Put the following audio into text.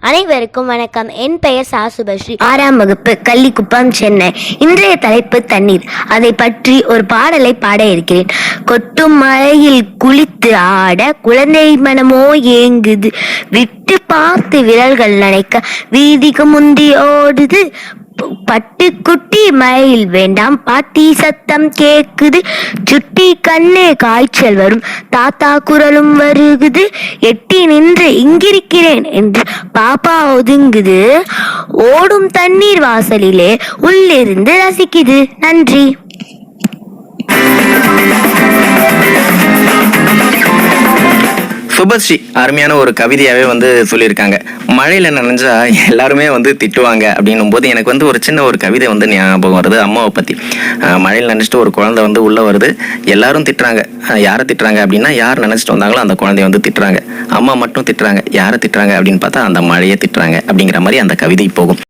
அனைவருக்கும் வணக்கம். என் பெயர் சா சுபஸ்ரீ ஆறாம் வகுப்பு கள்ளிக்குப்பம் சென்னை. இன்றைய தலைப்பு தண்ணீர். அதை பற்றி ஒரு பாடலை பாட இருக்கிறேன். கொட்டும் மழையில் குளித்து ஆட குழந்தை மனமோ ஏங்குது. விட்டு பார்த்து விரல்கள் நனைக்க வீதிக்கு முந்தி ஓடுது. பட்டு குட்டி மழையில் வேண்டாம். பாட்டி சத்தம் கேக்குது. சுட்டி கண்ணே காய்ச்சல் வரும். தாத்தா குரலும் வருகுது. எட்டி நின்று இங்கிருக்கிறேன் என்று பாப்பா ஒதுங்குது. ஓடும் தண்ணீர் வாசலிலே உள்ளிருந்து ரசிக்குது. நன்றி. சுபஸ்ரீ அருமையான ஒரு கவிதையாகவே வந்து சொல்லியிருக்காங்க. மழையில் நினைஞ்சா எல்லாருமே வந்து திட்டுவாங்க அப்படின்னும் போது எனக்கு வந்து ஒரு சின்ன ஒரு கவிதை வந்து ஞாபகம் வருது அம்மாவை பற்றி மழையில் நினச்சிட்டு ஒரு குழந்தை வந்து உள்ளே வருது. எல்லாரும் திட்டுறாங்க. யாரை திட்டுறாங்க அப்படின்னா யார் நினச்சிட்டு வந்தாங்களோ அந்த குழந்தைய வந்து திட்டுறாங்க. அம்மா மட்டும் திட்டுறாங்க. யாரை திட்டுறாங்க அப்படின்னு பார்த்தா அந்த மழையை திட்டுறாங்க அப்படிங்கிற மாதிரி அந்த கவிதை போகும்.